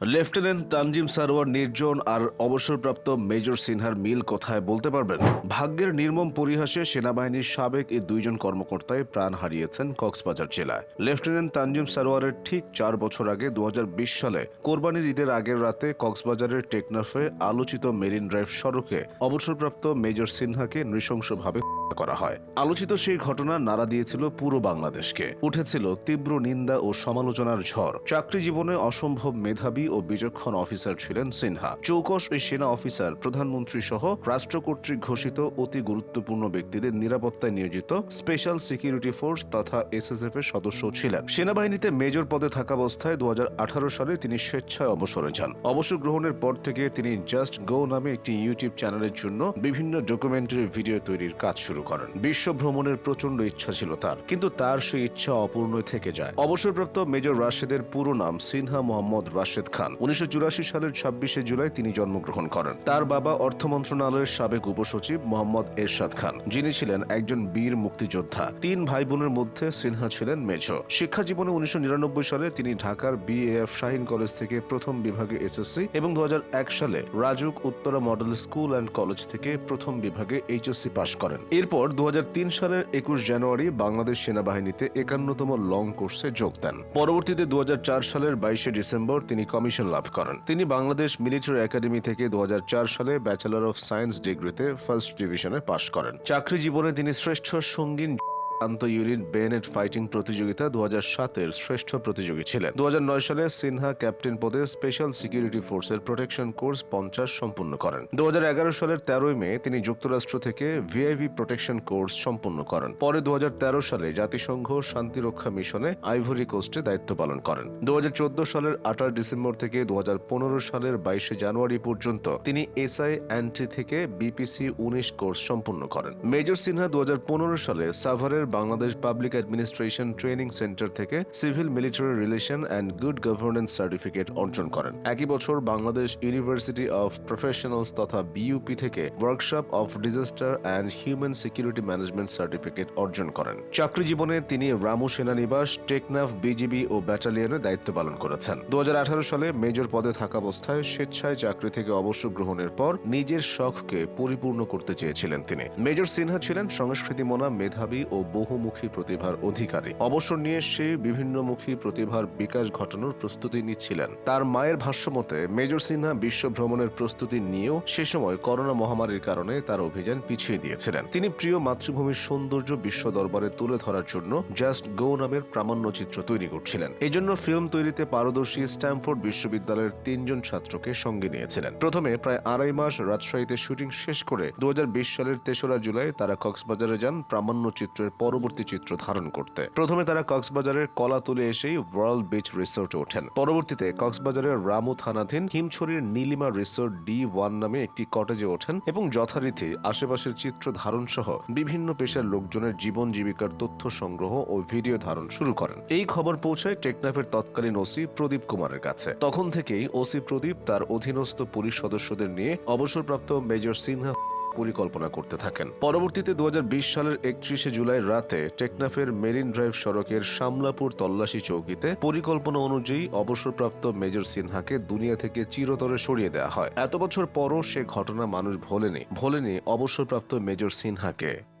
Lieutenant Tanzim Sarwar নির্জন আর অবসরপ্রাপ্ত major সিনহার মিল কোথায় বলতে পারবেন? ভাগ্যের নির্মম পরিহাসে সেনাবাহিনীর সাবেক এই দুইজন কর্মকর্তায় প্রাণ হারিয়েছেন কক্সবাজার জেলায়। লেফটেন্যান্ট তানজিম সারোয়ারের ঠিক চার বছর আগে দু হাজার বিশ সালে কোরবানির ঈদের আগের রাতে কক্সবাজারের টেকনাফে আলোচিত মেরিন ড্রাইভ সড়কে অবসরপ্রাপ্ত মেজর সিনহাকে নৃশংসভাবে করা হয়। আলোচিত সেই ঘটনা নাড়া দিয়েছিল পুরো বাংলাদেশকে। উঠেছিল তীব্র নিন্দা ও সমালোচনার ঝড়। চাকরি জীবনে অসম্ভব মেধাবী ও বিচক্ষণ অফিসার ছিলেন সিনহা। চৌকস ওই সেনা অফিসার, প্রধানমন্ত্রী সহ রাষ্ট্র কর্তৃক ঘোষিত অতি গুরুত্বপূর্ণ ব্যক্তিদের নিরাপত্তায় নিয়োজিত স্পেশাল সিকিউরিটি ফোর্স তথা এসএসএফ এর সদস্য ছিলেন। সেনাবাহিনীতে মেজর পদে থাকা অবস্থায় দু হাজার আঠারো সালে তিনি স্বেচ্ছায় অবসরে যান। অবসর গ্রহণের পর থেকে তিনি জাস্ট গো নামে একটি ইউটিউব চ্যানেলের জন্য বিভিন্ন ডকুমেন্টারি ভিডিও তৈরির কাজ শুরু করেন বিশ্ব ভ্রমণের প্রচণ্ড ইচ্ছা ছিল তার, কিন্তু তার সেই ইচ্ছা অপূর্ণই থেকে যায়। অবসরপ্রাপ্ত মেজর রাশেদের পুরো নাম সিনহা মোহাম্মদ রাশেদ খান। উনিশশো সালের ছাব্বিশে জুলাই তিনি জন্মগ্রহণ করেন। তার বাবা অর্থ মন্ত্রণালয়ের সাবেক উপসচিব মোহাম্মদ এরশাদ খান, যিনি ছিলেন একজন বীর মুক্তিযোদ্ধা। তিন ভাই বোনের মধ্যে সিনহা ছিলেন মেজো। শিক্ষা জীবনে উনিশশো নিরানব্বই সালে তিনি ঢাকার বিএএফ শাহিন কলেজ থেকে প্রথম বিভাগে এসএসসি এবং দু হাজার এক সালে Rajuk Uttara model school and college থেকে প্রথম বিভাগে এইচএসসি পাশ করেন। এরপর দু সালের একুশ জানুয়ারি বাংলাদেশ সেনাবাহিনীতে একান্নতম লং কোর্সে যোগ দেন। পরবর্তীতে দু হাজার চার সালের বাইশে ডিসেম্বর তিনি কমিশন লাভ করেন। তিনি বাংলাদেশ মিলিটারি একাডেমি থেকে দু হাজার চার সালে ব্যাচেলর অফ সায়েন্স ডিগ্রিতে ফার্স্ট ডিভিশনে পাশ করেন। চাকরি জীবনে তিনি শ্রেষ্ঠ সঙ্গীন আন্ত ইউনিট বেনেট ফাইটিং প্রতিযোগিতা দু সাতের শ্রেষ্ঠ প্রতিযোগী ছিলেন। দু হাজার নয় সালে সিনহা ক্যাপ্টেন পদে স্পেশাল সিকিউরিটি ফোর্সের প্রোটেকশন কোর্স পঞ্চাশ সম্পূর্ণ করেন। দু সালের তেরোই মে তিনি যুক্তরাষ্ট্র থেকে ভিআইপি প্রোটেকশন কোর্স সম্পন্ন করেন। পরে দু সালে জাতিসংঘ শান্তিরক্ষা মিশনে আইভরি কোস্টে দায়িত্ব পালন করেন। দু হাজার চোদ্দ সালের আঠাশ ডিসেম্বর থেকে দু হাজার পনেরো সালের বাইশে জানুয়ারি পর্যন্ত তিনি এসআই অ্যান্টি থেকে বিপিসি উনিশ কোর্স সম্পন্ন করেন। মেজর সিনহা দু হাজার পনেরো সালে সাভারের Bangladesh public administration training centre থেকে civil military relation and good governance certificate অর্জন করেন। একই বছর বাংলাদেশ ইউনিভার্সিটি অফ প্রফেশনালস তথা বিইউপি থেকে workshop of disaster and human security management certificate অর্জন করেন। চাকরি জীবনে তিনি রামু সেনানিবাস, টেকনাফ বিজিবি ও ব্যাটালিয়নে দায়িত্ব পালন করেছেন। দু হাজার আঠারো সালে মেজর পদে থাকা অবস্থায় স্বেচ্ছায় চাকরি থেকে অবসর গ্রহণের পর নিজের শখকে পরিপূর্ণ করতে চেয়েছিলেন তিনি। মেজর সিনহা ছিলেন সংস্কৃতিমনা মেধাবী ও বহুমুখী প্রতিভার অধিকারী। অবসর নিয়ে সে বিভিন্নমুখী প্রতিভার বিকাশ ঘটানোর প্রস্তুতি নিচ্ছিলেন। তার মায়ের ভাষ্যমতে, মেজর সিনহা বিশ্ব ভ্রমণের প্রস্তুতি নিয়েও সে সময় করোনা মহামারীর কারণে তার অভিযান পিছিয়ে দিয়েছিলেন। তিনি প্রিয় মাতৃভূমির সৌন্দর্য বিশ্ব দরবারে তুলে ধরার জন্য জাস্ট গো নামের প্রামাণ্যচিত্র তৈরি করছিলেন। এই জন্য ফিল্ম তৈরিতে পারদর্শী স্ট্যামফোর্ড বিশ্ববিদ্যালয়ের তিনজন ছাত্রকে সঙ্গে নিয়েছিলেন। প্রথমে প্রায় আড়াই মাস রাজশাহীতে শুটিং শেষ করে দু হাজার বিশ সালের তেসরা জুলাই তারা কক্সবাজারে যান। প্রামাণ্যচিত্রের পরবর্তী চিত্র ধারণ করতে। প্রথমে তারা কক্সবাজারের কলাতুলে এসেই ওয়ার্ল্ড বিচ রিসোর্টে ওঠেন। পরবর্তীতে কক্সবাজারের রামু থানাধীন হিমছড়ির নীলিমা রিসোর্ট ডি ওয়ান নামে একটি কটেজে ওঠেন এবং যথারীতি আশেপাশের চিত্র ধারণ সহ বিভিন্ন পেশার লোকজনের জীবন জীবিকার তথ্য সংগ্রহ ও ভিডিও ধারণ শুরু করেন। এই খবর পৌঁছায় টেকনাফের তৎকালীন ওসি প্রদীপ কুমারের কাছে। তখন থেকেই ওসি প্রদীপ তার অধীনস্থ পুলিশ সদস্যদের নিয়ে অবসরপ্রাপ্ত মেজর সিনহা পরিকল্পনা করতে থাকেন। পরবর্তীতে দু হাজার বিশ সালের একত্রিশে জুলাই রাতে টেকনাফের মেরিন ড্রাইভ সড়কের সামলাপুর তল্লাশি চৌকিতে পরিকল্পনা অনুযায়ী অবসরপ্রাপ্ত মেজর সিনহাকে দুনিয়া থেকে চিরতরে সরিয়ে দেওয়া হয়। এত বছর পরও সে ঘটনা মানুষ ভোলেনি। ভোলেনি অবসরপ্রাপ্ত মেজর সিনহাকে।